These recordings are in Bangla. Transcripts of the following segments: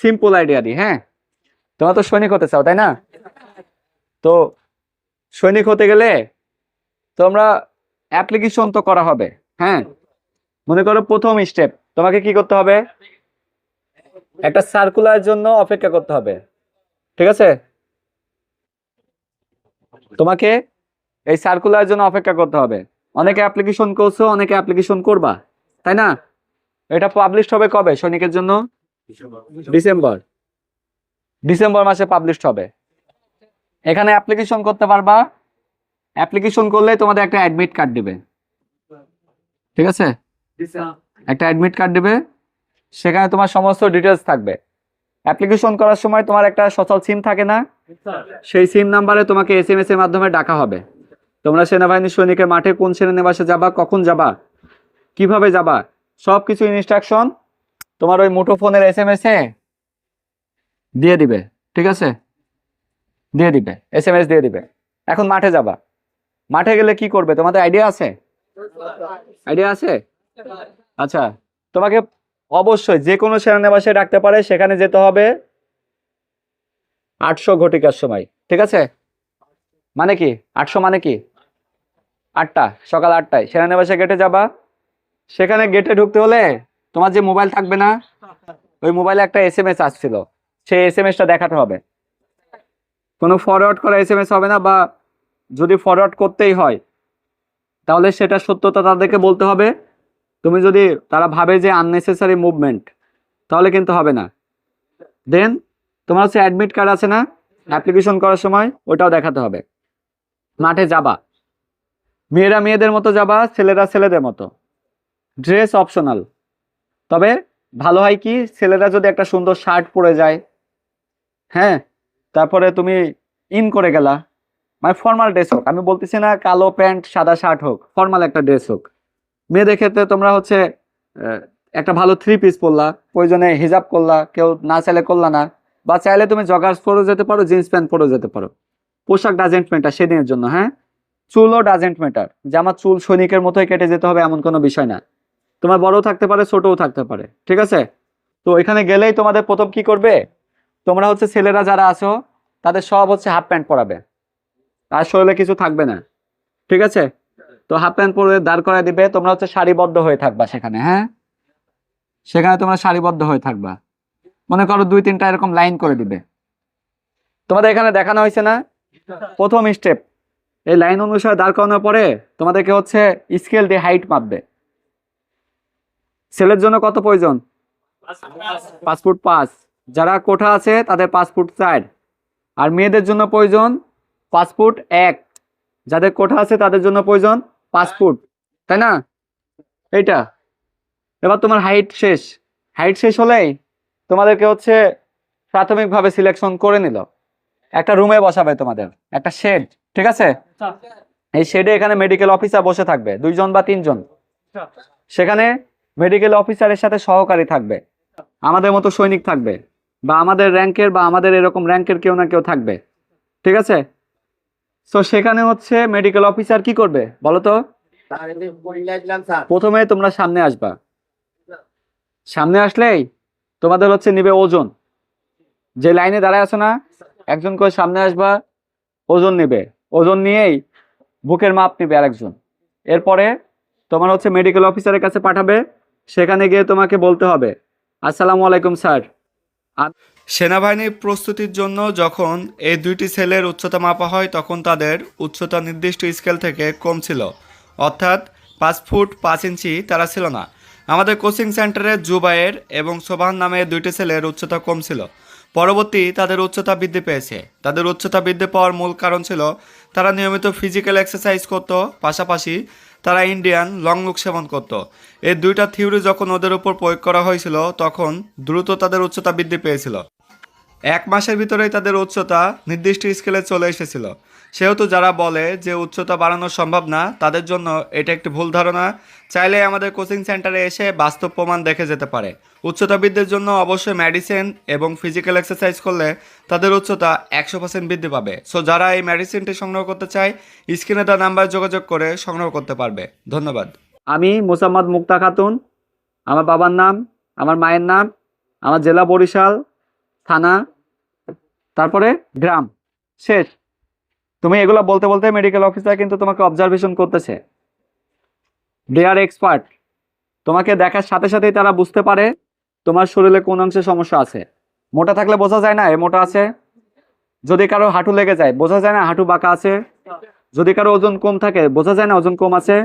সিম্পল আইডিয়া দিই হ্যাঁ? তোমরা তো সৈনিক হতে চাও, তাই না? তো সৈনিক হতে গেলে তোমরা অ্যাপ্লিকেশন তো করা হবে হ্যাঁ? মনে করো প্রথম স্টেপ তোমাকে কি করতে হবে? একটা সার্কুলার জন্য অপেক্ষা করতে হবে, ঠিক আছে? তোমাকে এই সার্কুলার জন্য অপেক্ষা করতে হবে। অনেকে অ্যাপ্লিকেশন করছ, অনেকে অ্যাপ্লিকেশন করবা, তাই না? এটা পাবলিশ হবে কবে? সৈনিকের জন্য? ডিসেম্বর। ডিসেম্বর। মাসে পাবলিশ হবে। এখানে অ্যাপ্লিকেশন করতে পারবা। অ্যাপ্লিকেশন করলে তোমাদের একটা অ্যাডমিট কার্ড দিবে। ঠিক আছে? একটা অ্যাডমিট কার্ড দিবে। সেখানে তোমার সমস্ত ডিটেলস থাকবে। অ্যাপ্লিকেশন করার সময় তোমার একটা সচল সিম থাকে না? সেই সিম নাম্বারে তোমাকে এস এম এস এর মাধ্যমে ডাকা হবে। তোমরা সেনাবাহিনী সৈনিকের মাঠে কোন সেনানিবাসে যাবা কখন যাবা কীভাবে যাবা সব কিছু ইনস্ট্রাকশন তোমার ওই মুঠোফোনের এস এম এস এ? দিয়ে দিবে, ঠিক আছে? দিয়ে দিবে এস এম এস দিয়ে দিবে। এখন মাঠে যাবা। মাঠে গেলে কি করবে? তোমাদের আইডিয়া আছে? আইডিয়া আছে? আচ্ছা তোমাকে অবশ্যই যে কোনো সেনানিবাসে ডাকতে পারে, সেখানে যেতে হবে আটশো ঘটিকার সময়, ঠিক আছে? মানে কি? আটশো মানে কি? আটটা, সকাল আটটায়। সেনানিবাসে গেটে যাবা। সেখানে গেটে ঢুকতে হলে তোমার যে মোবাইল থাকবে না, ওই মোবাইলে একটা এস এম এস আসছিল। সেই এস এম এসটা দেখাতে হবে। কোনো ফরওয়ার্ড করা এস এম এস হবে না বা যদি ফরওয়ার্ড করতেই হয়, তাহলে সেটা সত্যতা তাদেরকে বলতে হবে। তুমি যদি, তারা ভাবে যে আননেসেসারি মুভমেন্ট তাহলে কিন্তু হবে না। দেন তোমার হচ্ছে অ্যাডমিট কার্ড আছে না? অ্যাপ্লিকেশন করার সময় ওটাও দেখাতে হবে। মাঠে যাবা। মেয়েরা মেয়েদের মতো যাবা, ছেলেরা ছেলেদের মতো। ড্রেস অপশনাল তবে ভালো হয় কি, ছেলেরা যদি একটা সুন্দর শার্ট পরে যায় হ্যাঁ তারপরে তুমি ইন করে গেলা মানে ফর্মাল ড্রেস হোক, আমি বলতেছি না কালো প্যান্ট, সাদা শার্ট হোক ফর্মাল একটা ড্রেস হোক। মেয়েদের ক্ষেত্রে তোমরা হচ্ছে একটা ভালো থ্রি পিস পরলা, প্রয়োজনে হিজাব করলা, কেউ না চাইলে করলা না, বা চাইলে তুমি জগার্স পরেও যেতে পারো জিন্স প্যান্ট পরেও যেতে পারো। পোশাক ডাজেন্ট ম্যাটার সেদিনের জন্য হ্যাঁ? চুলও ডাজেন্ট ম্যাটার যে আমার চুল সৈনিকের মতোই কেটে যেতে হবে, এমন কোনো বিষয় না। তোমার বড়ও থাকতে পারে, ছোটও থাকতে পারে, ঠিক আছে? তো এখানে গেলেই তোমাদের প্রথম কি করবে? তোমরা হচ্ছে ছেলেরা যারা আছো, তাদের সব হচ্ছে হাফ প্যান্ট পরাবে। আর শরীরে কিছু থাকবে না, ঠিক আছে? তো হাফ প্যান্ট পরে দাঁড় করায় দিবে, তোমরা হচ্ছে সারিবদ্ধ হয়ে থাকবা সেখানে হ্যাঁ? সেখানে তোমরা সারিবদ্ধ হয়ে থাকবা। মনে করো দুই তিনটা এরকম লাইন করে দিবে। তোমাদের এখানে দেখানো হয়েছে না? প্রথম স্টেপ এই লাইন অনুসারে দাঁড় করানোর পরে তোমাদেরকে হচ্ছে স্কেল দিয়ে হাইট মাপবে। ছেলের জন্য কত প্রয়োজন? পাঁচ ফুট পাঁচ। যারা কোঠা আছে তাদের পাঁচ ফুট চার। আর মেয়েদের জন্য প্রয়োজন পাঁচ ফুট এক। যাদের কোঠা আছে তাদের জন্য প্রয়োজন পাঁচ ফুট তাই না? এইটা। এবার তোমার হাইট শেষ। হাইট শেষ হলেই তোমাদেরকে হচ্ছে প্রাথমিকভাবে সিলেকশন করে নিল। একটা রুমে বসাবে তোমাদের। একটা শেড ঠিক আছে? এই শেডে এখানে মেডিকেল অফিসার বসে থাকবে। দুইজন বা তিনজন। সেখানে মেডিকেল অফিসারের সাথে সহকারী থাকবে। আমাদের মতো সৈনিক থাকবে। বা আমাদের র্যাঙ্কের বা আমাদের এরকম র্যাঙ্কের কেউ না কেউ থাকবে। ঠিক আছে? তো সেখানে হচ্ছে মেডিকেল অফিসার কি করবে? বলো তো। প্রথমে তোমরা সামনে আসবা। সামনে আসলেই তোমাদের হচ্ছে নিবে ওজন। যে লাইনে দাঁড়ায় আছো না, একজন করে সামনে আসবা, ওজন নেবে। ওজন নিয়েই বুকের মাপ নেবে আরেকজন। এরপরে তোমার হচ্ছে মেডিকেল অফিসারের কাছে পাঠাবে। সেখানে গিয়ে তোমাকে বলতে হবে। আসসালামু আলাইকুম, স্যার। সেনাবাহিনীর প্রস্তুতির জন্য যখন এই দুইটি সেলের উচ্চতা মাপা হয়, তখন তাদের উচ্চতা নির্দিষ্ট স্কেল থেকে কম ছিল। অর্থাৎ পাঁচ ফুট পাঁচ ইঞ্চি তারা ছিল না। আমাদের কোচিং সেন্টারে জুবায়ের এবং সোবান নামে দুইটি ছেলের উচ্চতা কম ছিল। পরবর্তী তাদের উচ্চতা বৃদ্ধি পেয়েছে। তাদের উচ্চতা বৃদ্ধি পাওয়ার মূল কারণ ছিল, তারা নিয়মিত ফিজিক্যাল এক্সারসাইজ করতো, পাশাপাশি তারা ইন্ডিয়ান লং লুক সেবন করত। এই দুইটা থিওরি যখন ওদের উপর প্রয়োগ করা হয়েছিল, তখন দ্রুত তাদের উচ্চতা বৃদ্ধি পেয়েছিল। এক মাসের ভিতরেই তাদের উচ্চতা নির্দিষ্ট স্কেলে চলে এসেছিল। সেহেতু যারা বলে যে উচ্চতা বাড়ানো সম্ভব না, তাদের জন্য এটা একটি ভুল ধারণা। চাইলে আমাদের কোচিং সেন্টারে এসে বাস্তব প্রমাণ দেখে যেতে পারে। উচ্চতা বৃদ্ধির জন্য অবশ্যই মেডিসিন এবং ফিজিক্যাল এক্সারসাইজ করলে তাদের উচ্চতা একশো পার্সেন্ট বৃদ্ধি পাবে। সো যারা এই মেডিসিনটি সংগ্রহ করতে চায়, স্ক্রিনে তার নাম্বার যোগাযোগ করে সংগ্রহ করতে পারবে। ধন্যবাদ। আমি মোসাম্মদ মুক্তা খাতুন। আমার বাবার নাম, আমার মায়ের নাম, আমার জেলা বরিশাল, থানা, তারপরে গ্রাম। শেষ। তুমি এগুলো বলতে বলতে মেডিকেল অফিসার কিন্তু তোমাকে অবজারভেশন করতেছে। আর এক্সপার্ট তোমাকে দেখার সাথে সাথেই তারা বুঝতে পারে তোমার শরীরে কোন অংশে সমস্যা আছে। মোটা থাকলে বোঝা যায় না, এ মোটা আছে। যদি কারও হাঁটু লেগে যায়, বোঝা যায় না হাঁটু বাঁকা আছে। যদি কারও ওজন কম থাকে, বোঝা যায় না ওজন কম আছে।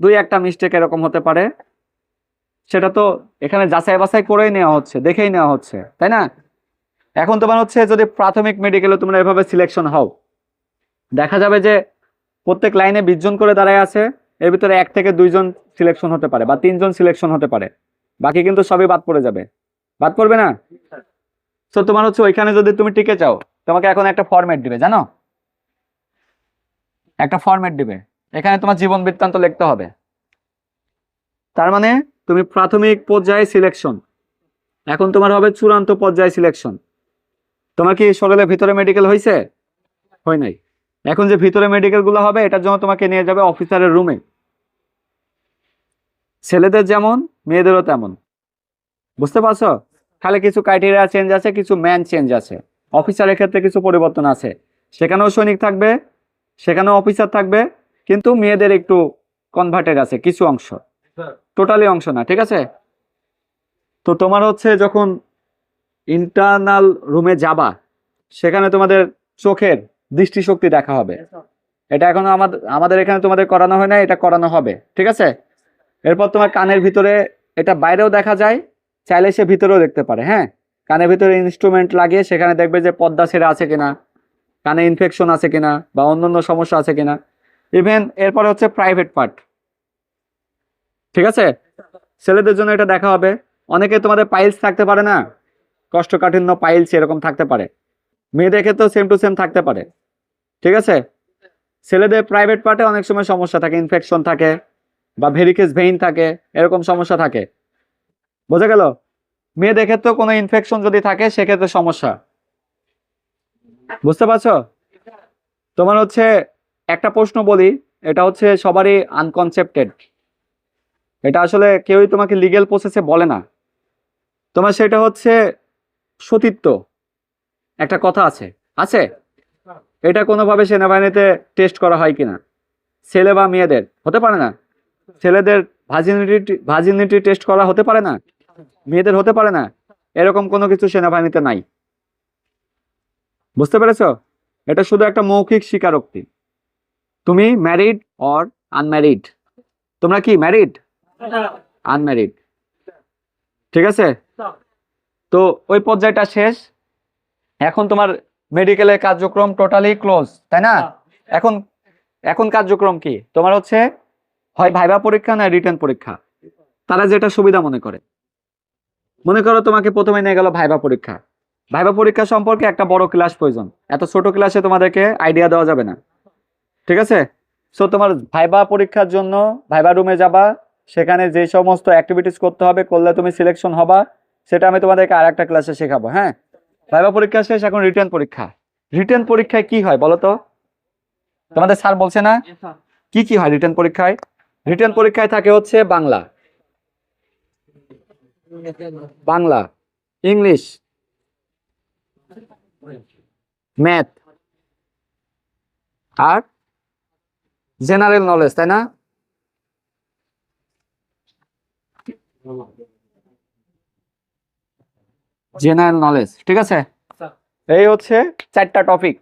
দুই একটা মিস্টেক এরকম হতে পারে। সেটা তো এখানে যাচাই বাছাই করেই নেওয়া হচ্ছে, দেখেই নেওয়া হচ্ছে, তাই না? এখন তোমার হচ্ছে যদি প্রাথমিক মেডিকেলে তোমরা এভাবে সিলেকশন হও দেখা যাবে যে প্রত্যেক লাইনে বিশ জন করে দাঁড়ায় আছে, এর ভিতরে এক থেকে দুইজন সিলেকশন হতে পারে বা তিনজন সিলেকশন হতে পারে। বাকি কিন্তু সবই বাদ পড়ে যাবে। বাদ পড়বে না? তো তোমার হচ্ছে ওইখানে যদি তুমি টিকে চাও, তোমাকে এখন একটা ফরম্যাট দিবে, জানো? একটা ফরম্যাট দিবে। এখানে তোমার জীবন বৃত্তান্ত লিখতে হবে। তার মানে তুমি প্রাথমিক পর্যায়ে সিলেকশন এখন তোমার হবে চূড়ান্ত পর্যায়ে সিলেকশন তোমার কি শরীরের ভিতরে মেডিকেল হয়েছে হয় নাই। এখন যে ভিতরে মেডিকেলগুলো হবে এটার জন্য তোমাকে নিয়ে যাবে অফিসারের রুমে ছেলেদের যেমন মেয়েদেরও তেমন। বুঝতে পারছ? খালি কিছু ক্রাইটেরিয়া চেঞ্জ আছে কিছু ম্যান চেঞ্জ আছে। অফিসারের ক্ষেত্রে কিছু পরিবর্তন আছে। সেখানেও সৈনিক থাকবে সেখানেও অফিসার থাকবে কিন্তু মেয়েদের একটু কনভার্টেড আছে কিছু অংশ। টোটালি অংশ না ঠিক আছে? তো তোমার হচ্ছে যখন ইন্টারনাল রুমে যাবা সেখানে তোমাদের চোখের দৃষ্টিশক্তি দেখা হবে। এটা এখনও আমাদের আমাদের এখানে তোমাদের করানো হয় না এটা করানো হবে, ঠিক আছে? এরপর তোমার কানের ভিতরে, এটা বাইরেও দেখা যায়, চাইলে সে ভিতরেও দেখতে পারে হ্যাঁ? কানের ভিতরে ইনস্ট্রুমেন্ট লাগিয়ে সেখানে দেখবে যে পদ্মা ছেড়ে আছে কিনা, কানে ইনফেকশন আছে কিনা, বা অন্যান্য সমস্যা আছে কিনা। ইভেন এরপরে হচ্ছে প্রাইভেট পার্ট ঠিক আছে? ছেলেদের জন্য এটা দেখা হবে। অনেকে তোমাদের পাইলস থাকতে পারে না, কষ্টকাঠিন্য পাইলস এরকম থাকতে পারে। মেয়েদের ক্ষেত্রেও সেম টু সেম থাকতে পারে। ঠিক আছে? ছেলেদের প্রাইভেট পার্টে অনেক সময় সমস্যা থাকে ইনফেকশন থাকে বা ভেরিকেস ভেইন থাকে, এরকম সমস্যা থাকে। বোঝা গেল? মেয়েদের ক্ষেত্রেও কোনো ইনফেকশন যদি থাকে, সেক্ষেত্রে সমস্যা। বুঝতে পারছ? তোমার হচ্ছে একটা প্রশ্ন বলি, এটা হচ্ছে সবারই আনকনসেপ্টেড এটা আসলে কেউই তোমাকে লিগেল প্রসেসে বলে না। তোমার সেটা হচ্ছে সতীত্ব। একটা কথা আছে। আছে? এটা কোনোভাবে সেনাবাহিনীতে টেস্ট করা হয় কিনা? ছেলে বা মেয়েদের হতে পারে না। ছেলেদের ভাজিনিটি ভাজিনিটি টেস্ট করা হতে পারে না। মেয়েদের হতে পারে না। এরকম কোনো কিছু সেনাবাহিনীতে নাই। বুঝতে পেরেছ? এটা শুধু একটা মৌখিক স্বীকারোক্তি। তুমি ম্যারিড অর আনম্যারিড তোমরা কি ম্যারিড আনম্যারিড ঠিক আছে? তো ওই পর্যায়টা শেষ। এখন তোমার মেডিকেলের কার্যক্রম টোটালি ক্লোজ তাই না? এখন এখন কার্যক্রম কি? তোমার হচ্ছে হয় ভাইবা পরীক্ষা না রিটার্ন পরীক্ষা? তারা যেটা সুবিধা মনে করে। মনে করো তোমাকে প্রথমে নিয়ে গেল ভাইবা পরীক্ষা। ভাইবা পরীক্ষা সম্পর্কে একটা বড় ক্লাস প্রয়োজন। এত ছোট ক্লাসে তোমাদেরকে আইডিয়া দেওয়া যাবে না। ঠিক আছে? সো তোমার ভাইবা পরীক্ষার জন্য ভাইবা রুমে যাবা। সেখানে যে সমস্ত অ্যাক্টিভিটিস করতে হবে করলে তুমি সিলেকশন হবা। সেটা আমি তোমাদেরকে আর একটা ক্লাসে শেখাবো হ্যাঁ? ভাইবা পরীক্ষা শেষ এখন রিটার্ন পরীক্ষা। রিটার্ন পরীক্ষায় কি হয় বলো তো? তোমাদের স্যার বলছে না? কি কি হয় রিটার্ন পরীক্ষায়? রিটার্ন পরীক্ষায় থাকে হচ্ছে বাংলা। বাংলা ইংলিশ ম্যাথ আর জেনারেল নলেজ তাই না? জেনারেল নলেজ ঠিক আছে? এই হচ্ছে চারটা টপিক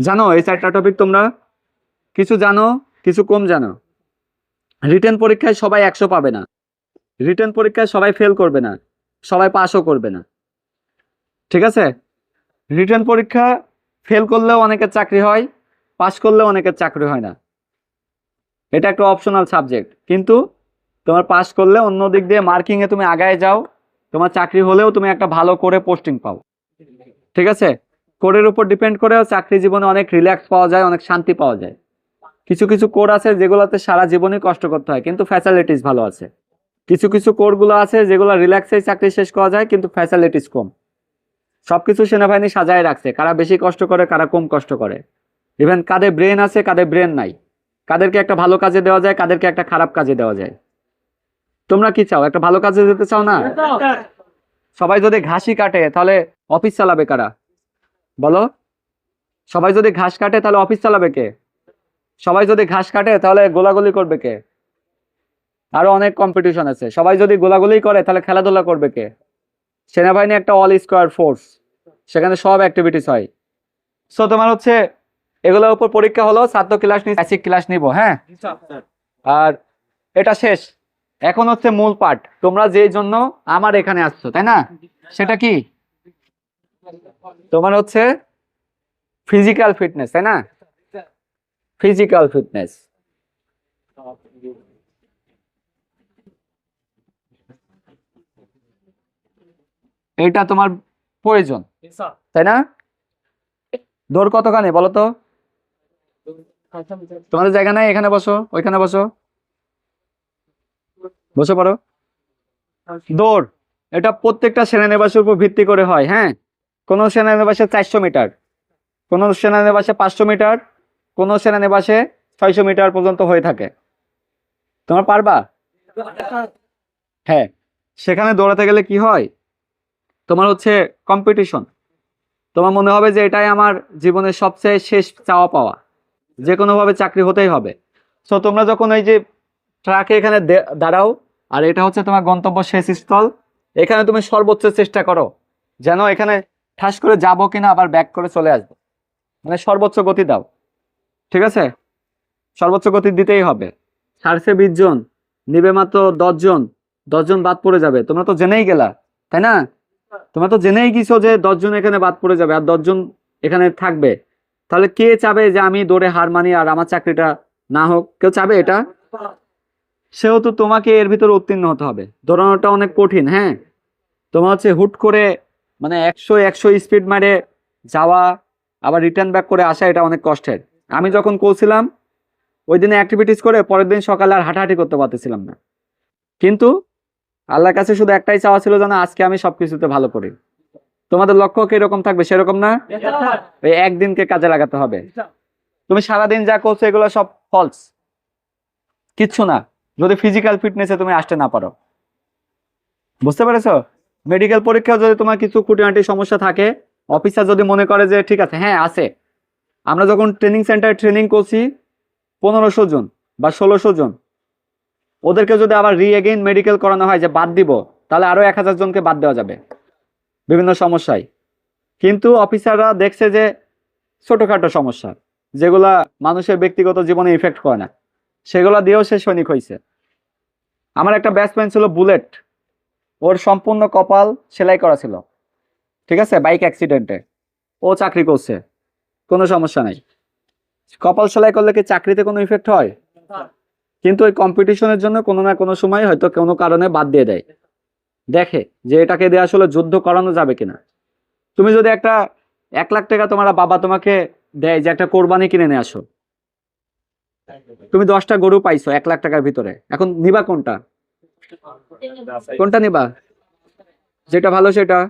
জানো এই চারটা টপিক তোমরা কিছু জানো কিছু কম জানো। রিটেন পরীক্ষায় সবাই একশো পাবে না। রিটেন পরীক্ষায় সবাই ফেল করবে না। সবাই পাসও করবে না। ঠিক আছে? রিটেন পরীক্ষা ফেল করলেও অনেকের চাকরি হয় পাস করলেও অনেকের চাকরি হয় না। এটা একটা অপশনাল সাবজেক্ট কিন্তু তোমার পাস করলে অন্য দিক দিয়ে মার্কিংয়ে তুমি আগায় যাও তোমার চাকরি হলেও তুমি একটা ভালো করে পোস্টিং পাও। ঠিক আছে? কোডের উপর ডিপেন্ড করেও চাকরি জীবনে অনেক রিল্যাক্স পাওয়া যায়, অনেক শান্তি পাওয়া যায়। কিছু কিছু কোড আছে যেগুলোতে সারা জীবনই কষ্ট করতে হয়, কিন্তু ফ্যাসিলিটিস ভালো আছে। কিছু কিছু কোডগুলো আছে যেগুলো রিল্যাক্সেই চাকরি শেষ করা যায়, কিন্তু ফ্যাসিলিটিস কম। সবকিছু সেনাবাহিনী সাজায় রাখছে, কারা বেশি কষ্ট করে, কারা কম কষ্ট করে। ইভেন কাদের ব্রেন আছে, কাদের ব্রেন নাই। কাদেরকে একটা ভালো কাজে দেওয়া যায়, কাদেরকে একটা খারাপ কাজে দেওয়া যায়। তোমরা কি চাও? একটা ভালো কাজে যেতে চাও না? সবাই যদি ঘাসই কাটে তাহলে অফিস চালাবে কারা? বলো? সবাই যদি ঘাস কাটে তাহলে অফিস চালাবে কে? সবাই যদি ঘাস কাটে তাহলে গোলাগুলি করবে কে? আরও অনেক কম্পিটিশন আছে। সবাই যদি গোলাগুলি করে তাহলে খেলাধুলা করবে কে? সেনাবাহিনী একটা অল স্কোয়ার ফোর্স সেখানে সব অ্যাক্টিভিটিস হয়। সো তোমার হচ্ছে এগুলোর উপর পরীক্ষা হলো ছাত্র ক্লাস নিয়ে ক্লাস নিব হ্যাঁ? আর এটা শেষ। এখন হচ্ছে মূল পার্ট তোমরা যেই জন্য আমার এখানে আসছো, তাই না? সেটা কি? তোমার হচ্ছে ফিজিক্যাল ফিটনেস তাই না? ফিজিক্যাল ফিটনেস এটা তোমার প্রয়োজন, তাই না? দৌড় কতখানে বলো তো? তোমাদের জায়গা নাই? এখানে বসো, ওইখানে বসো। বসে পারো। দৌড়। এটা প্রত্যেকটা সেনানিবাসের উপর ভিত্তি করে হয় হ্যাঁ? কোনো সেনানিবাসে চারশো মিটার, কোনো সেনানিবাসে পাঁচশো মিটার, কোনো সেনানিবাসে ছয়শো মিটার পর্যন্ত হয়ে থাকে। তোমার পারবা? হ্যাঁ। সেখানে দৌড়াতে গেলে কি হয়? তোমার হচ্ছে কম্পিটিশন তোমার মনে হবে যে এটাই আমার জীবনের সবচেয়ে শেষ চাওয়া পাওয়া। যে কোনোভাবে চাকরি হতেই হবে। সো তোমরা যখন এই যে ট্রাকে এখানে দাঁড়াও। আর এটা হচ্ছে তোমার গন্তব্য শেষ স্থল। এখানে তুমি সর্বোচ্চ চেষ্টা করো, যেন এখানে ঠাস করে যাব কিনা, আবার ব্যাক করে চলে আসব। মানে সর্বোচ্চ গতি দাও, ঠিক আছে? সর্বোচ্চ গতি দিতেই হবে। সাড়ে বিশ জন, নিবে মাত্র দশজন দশজন বাদ পড়ে যাবে। তোমরা তো জেনেই গেলা, তাই না? তোমরা তো জেনেই গেছো যে দশজন এখানে বাদ পড়ে যাবে, আর দশজন এখানে থাকবে। তাহলে কে চাবে যে আমি দৌড়ে হার মানি আর আমার চাকরিটা না হোক? কেউ চাবে এটা? সেহেতু তোমাকে এর ভিতরে উত্তীর্ণ হতে হবে। দৌড়ানোটা অনেক কঠিন হ্যাঁ? তোমার হচ্ছে হুট করে মানে একশো একশো স্পিড মারে যাওয়া, আবার রিটার্ন ব্যাক করে আসা, এটা অনেক কষ্টের। আমি যখন করছিলাম ওই দিনে অ্যাক্টিভিটিস করে পরের দিন সকালে আর হাঁটাহাঁটি করতে পারতেছিলাম না। কিন্তু আল্লাহর কাছে শুধু একটাই চাওয়া ছিল যেন আজকে আমি সবকিছুতে ভালো করি। তোমাদের লক্ষ্য কীরকম থাকবে সেরকম না? এই একদিনকে কাজে লাগাতে হবে। তুমি সারাদিন যা করছ, এগুলো সব ফলস কিচ্ছু না। যদি ফিজিক্যাল ফিটনেসে তুমি আসতে না পারো। বুঝতে পেরেছ? মেডিকেল পরীক্ষা যদি তোমার কিছু খুঁটিনাটি সমস্যা থাকে অফিসার যদি মনে করে যে, ঠিক আছে হ্যাঁ আছে। আমরা যখন ট্রেনিং সেন্টারে ট্রেনিং করছি, পনেরোশো জন বা ষোলোশো জন, ওদেরকে যদি আবার রি এগেইন মেডিকেল করানো হয়, যে বাদ দিব, তাহলে আরও এক হাজার জনকে বাদ দেওয়া যাবে, বিভিন্ন সমস্যায়। কিন্তু অফিসাররা দেখছে যে, ছোটখাটো সমস্যা, যেগুলা মানুষের ব্যক্তিগত জীবনে ইফেক্ট করে না। সেগুলা দিয়েও সে সৈনিক হয়েছে আমার একটা ব্যাটসম্যান ছিল বুলেট ওর সম্পূর্ণ কপাল সেলাই করা ছিল। ঠিক আছে? বাইক অ্যাক্সিডেন্টে ও চাকরি করছে। কোনো সমস্যা নাই। কপাল সেলাই করলে কি চাকরিতে কোনো ইফেক্ট হয়? কিন্তু ওই কম্পিটিশনের জন্য কোনো না কোনো সময় হয়তো কোনো কারণে বাদ দিয়ে দেয়। দেখে যে এটাকে দিয়ে আসলে যুদ্ধ করানো যাবে কিনা। তুমি যদি একটা এক লাখ টাকা তোমার বাবা তোমাকে দেয় যে একটা কোরবানি কিনে নিয়ে আসো তুমি দশটা গরু পাইছো, এক লাখ টাকার ভিতরে। এখন নিবা কোনটা? কোনটা নিবা? যেটা ভালো সেটা।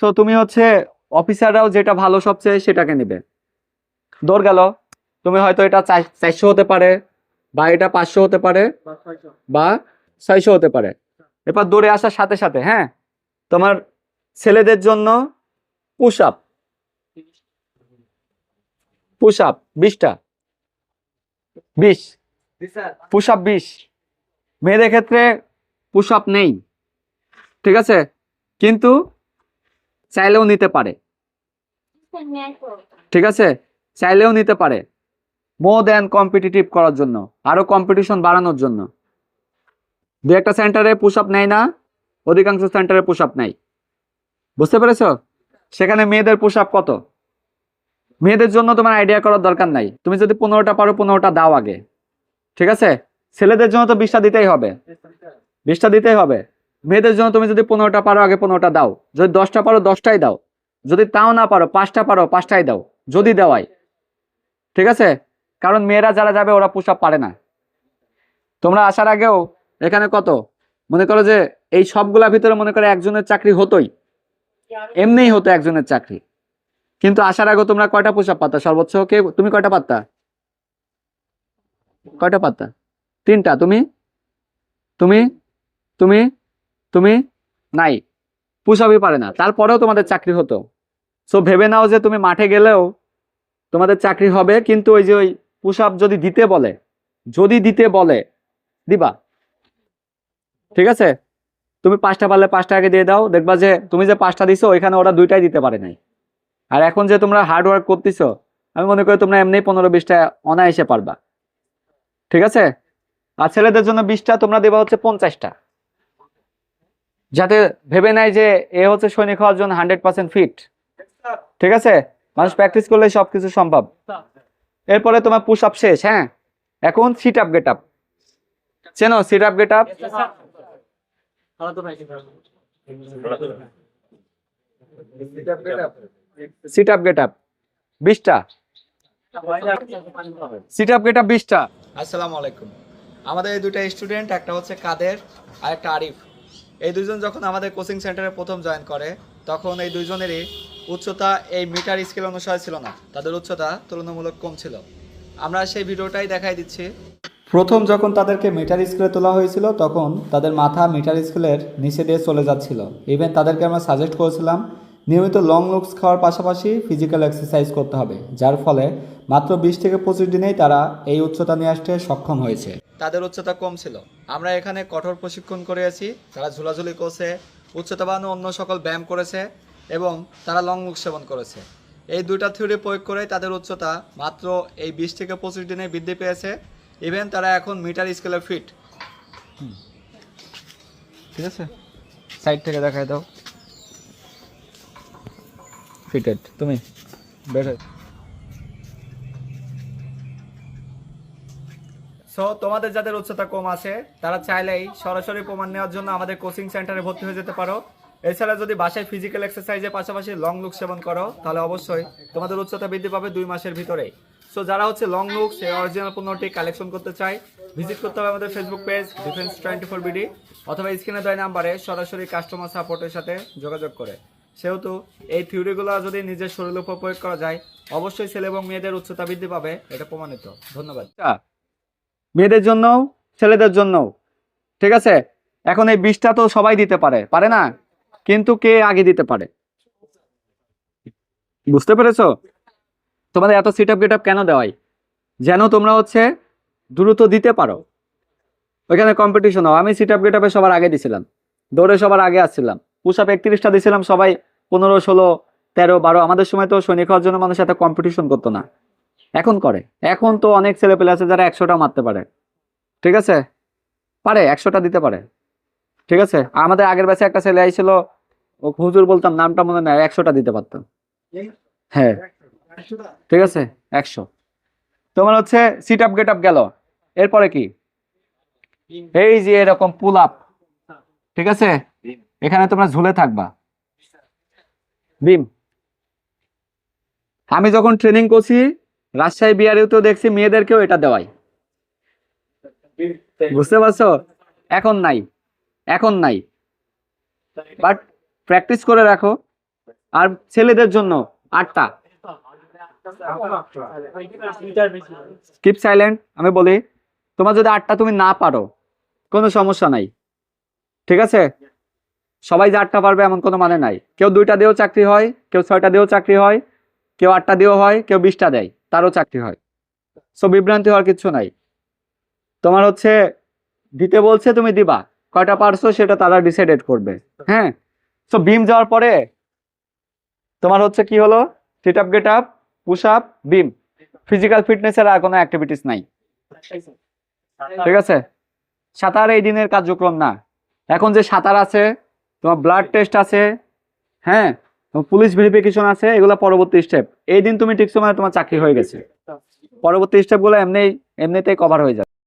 তো তুমি হচ্ছে অফিসাররাও যেটা ভালো সবচেয়ে সেটাকে নিবে। দৌড় গেল। তুমি হয়তো এটা চার- চারশো হতে পারে, বা এটা পাঁচশো হতে পারে, বা ছয়শো হতে পারে। এবার দৌড়ে আসার সাথে সাথে হ্যাঁ? তোমার ছেলেদের জন্য পুশ আপ পুশ আপ বিশটা। বিশ। পুশ আপ বিশ। মেয়েদের ক্ষেত্রে পুশ আপ নেই। ঠিক আছে? কিন্তু চাইলেও নিতে পারে। ঠিক আছে? চাইলেও নিতে পারে। মোর দেন কম্পিটিটিভ করার জন্য। আরও কম্পিটিশন বাড়ানোর জন্য। দু একটা সেন্টারে পুশ আপ নেয় না। অধিকাংশ সেন্টারে পুশ আপ নেয়। বুঝতে পেরেছ? সেখানে মেয়েদের পুশ আপ কত? মেয়েদের জন্য তোমার আইডিয়া করার দরকার নাই। তুমি যদি পনেরোটা পারো, পনেরোটা দাও আগে। ঠিক আছে? ছেলেদের জন্য তো বিশটা দিতেই হবে। বিশটা দিতেই হবে। মেয়েদের জন্য তুমি যদি পনেরোটা পারো, আগে পনেরোটা দাও। যদি দশটা পারো, দশটাই দাও। যদি তাও না পারো, পাঁচটা পারো, পাঁচটাই দাও। যদি দেওয়াই। ঠিক আছে? কারণ মেয়েরা যারা যাবে, ওরা আপ পারে না। তোমরা আসার আগেও এখানে কত? মনে করো যে এই সবগুলা ভিতরে মনে করো একজনের চাকরি হতোই। এমনিই হতো একজনের চাকরি। কিন্তু আসার আগে তোমরা কয়টা পুশ আপ পাতা? সর্বোচ্চ কে তুমি কয়টা পাত্তা? কয়টা পাত্তা? তিনটা। তুমি? তুমি? তুমি? তুমি? নাই। আপই পারে না। তারপরেও তোমাদের চাকরি হতো। সো ভেবে নাও যে তুমি মাঠে গেলেও তোমাদের চাকরি হবে, কিন্তু ওই যে ওই আপ যদি দিতে বলে, যদি দিতে বলে, দিবা। ঠিক আছে? তুমি পাঁচটা পারলে পাঁচটা আগে দিয়ে দাও। দেখবা যে তুমি যে পাঁচটা দিছো, ওইখানে ওরা দুইটাই দিতে পারে নাই। আর এখন যে তোমরা হার্ড ওয়ার্ক করতেছো আমি মনে করি তোমরা এমনি পনেরো বিশটা অনায়াসে পারবা। ঠিক আছে? আর ছেলেদের জন্য বিশটা তোমরা দেবা হচ্ছে পঞ্চাশটা। যাতে ভেবে নেয় যে এ হচ্ছে সৈনিক হওয়ার জন্য হান্ড্রেড পার্সেন্ট ফিট ঠিক আছে? মানুষ প্র্যাকটিস করলে সবকিছু সম্ভব। এরপরে তোমার পুশ আপ শেষ হ্যাঁ? এখন সিট আপ গেট আপ চেনো sit up get up sit up get up বিশটা সিট আপ গেট আপ বিশটা আসসালামু আলাইকুম আমাদের এই দুটো স্টুডেন্ট একটা হচ্ছে কাদের, আর একটা আরিফ। এই দুজন যখন আমাদের কোচিং সেন্টারে প্রথম জয়েন করে, তখন এই দুইজনেরই উচ্চতা এই মিটার স্কেল অনুসারে ছিল না। তাদের উচ্চতা তুলনামূলক কম ছিল। আমরা সেই ভিডিওটাই দেখাই দিচ্ছি। প্রথম যখন তাদেরকে মিটার স্কেলে তোলা হয়েছিল, তখন তাদের মাথা মিটার স্কেলের নিচে দিয়ে চলে যাচ্ছিল। ইভেন তাদেরকে আমরা সাজেস্ট করেছিলাম নিয়মিত লং লুকস খাওয়ার পাশাপাশি ফিজিক্যাল এক্সারসাইজ করতে হবে যার ফলে মাত্র বিশ থেকে পঁচিশ দিনেই তারা এই উচ্চতা নিয়ে আসতে সক্ষম হয়েছে। তাদের উচ্চতা কম ছিল। আমরা এখানে কঠোর প্রশিক্ষণ করে আছি তারা ঝুলাঝুলি করছে উচ্চতা বাড়ানো অন্য সকল ব্যায়াম করেছে এবং তারা লং লুক সেবন করেছে। এই দুইটা থিওরি প্রয়োগ করে তাদের উচ্চতা মাত্র এই বিশ থেকে পঁচিশ দিনে বৃদ্ধি পেয়েছে। ইভেন তারা এখন মিটার স্কেলে ফিট ঠিক আছে? সাইড থেকে দেখাই দাও। ফিটেড তুমি? হয়ে সো তোমাদের যাদের উচ্চতা কম আছে, তারা চাইলেই সরাসরি প্রমাণ নেওয়ার জন্য আমাদের কোচিং সেন্টারে ভর্তি হয়ে যেতে পারো। এছাড়া যদি বাসায় ফিজিক্যাল এক্সারসাইজের পাশাপাশি লং লুক সেবন করো, তাহলে অবশ্যই তোমাদের উচ্চতা বৃদ্ধি পাবে দুই মাসের ভিতরে। সো যারা হচ্ছে লং লুক সেই অরিজিনাল পণ্যটি কালেকশন করতে চায় ভিজিট করতে হবে আমাদের Facebook page Defence twenty four BD অথবা স্ক্রিনে দেয় নাম্বারে সরাসরি কাস্টমার সাপোর্টের সাথে যোগাযোগ করে। সেহেতু এই থিওরিগুলো যদি নিজের শরীরের উপর প্রয়োগ করা যায় অবশ্যই ছেলে এবং মেয়েদের উচ্চতা বৃদ্ধি পাবে এটা প্রমাণিত। ধন্যবাদ। আচ্ছা, মেয়েদের জন্য ছেলেদের জন্য ঠিক আছে? এখন এই বিষটা তো সবাই দিতে পারে পারে না? কিন্তু কে আগে দিতে পারে? বুঝতে পেরেছ? তোমাদের এত সিট আপ গেট আপ কেন দেওয়াই? যেন তোমরা হচ্ছে দ্রুত দিতে পারো। ওইখানে কম্পিটিশন হয় আমি সিট আপ গেট আপে সবার আগে দিছিলাম। দৌড়ে সবার আগে আসছিলাম। পুশ আপ একত্রিশটা দিয়েছিলাম সবাই পনেরো, ষোলো, তেরো, বারো। আমাদের সময় তো সৈনিক হওয়ার জন্য মানুষ এত কম্পিটিশন করতো না। এখন করে। এখন তো অনেক ছেলে পেলে আছে যারা একশোটা মারতে পারে। ঠিক আছে? পারে, একশোটা দিতে পারে। ঠিক আছে? আমাদের আগের ব্যাচে একটা ছেলে আইছিল, ও হুজুর বলতাম, নামটা মনে নেয় একশোটা দিতে পারতাম। হ্যাঁ। ঠিক আছে? একশো। তোমার হচ্ছে সিট আপ গেট আপ গেল। এরপরে কি? এই যে এরকম পুল আপ ঠিক আছে? এখানে তোমরা ঝুলে থাকবা। বিম আমি যখন ট্রেনিং করছি, রাজশাহী বিহারেও দেখছি মেয়েদেরকেও এটা দেওয়াই। বুঝতে পারছ? এখন নাই এখন নাই। বাট প্র্যাকটিস করে রাখো। আর ছেলেদের জন্য আটটা। কিপ সাইলেন্ট আমি বলি, তোমার যদি আটটা তুমি না পারো, কোনো সমস্যা নাই। ঠিক আছে? সবাই যে আটটা পারবে এমন কোনো মানে নাই। কেউ দুইটা দিয়েও চাকরি হয়, কেউ ছয়টা দিয়েও চাকরি হয়, কেউ আটটা দিয়েও হয়, কেউ বিশটা দেয়, তারও চাকরি হয়। সো বিভ্রান্তি হওয়ার কিছু নাই। তোমার হচ্ছে, দিতে বলছে তুমি দিবা, কয়টা পারছ সেটা তারা ডিসাইডেড করবে। হ্যাঁ? সো বিম যাওয়ার পরে তোমার হচ্ছে কি হলো? Sit up get up push up বিম ফিজিক্যাল ফিটনেসের আর কোনো অ্যাক্টিভিটিস নাই। ঠিক আছে? সাঁতার এই দিনের কার্যক্রম না। এখন যে সাঁতার আছে তোমার ব্লাড টেস্ট আছে হ্যাঁ? পুলিশ ভেরিফিকেশন আছে এগুলো পরবর্তী স্টেপ এই দিন তুমি ঠিক সময় তোমার চাকরি হয়ে গেছে। পরবর্তী স্টেপগুলো এমনি এমনিতেই কভার হয়ে যাবে।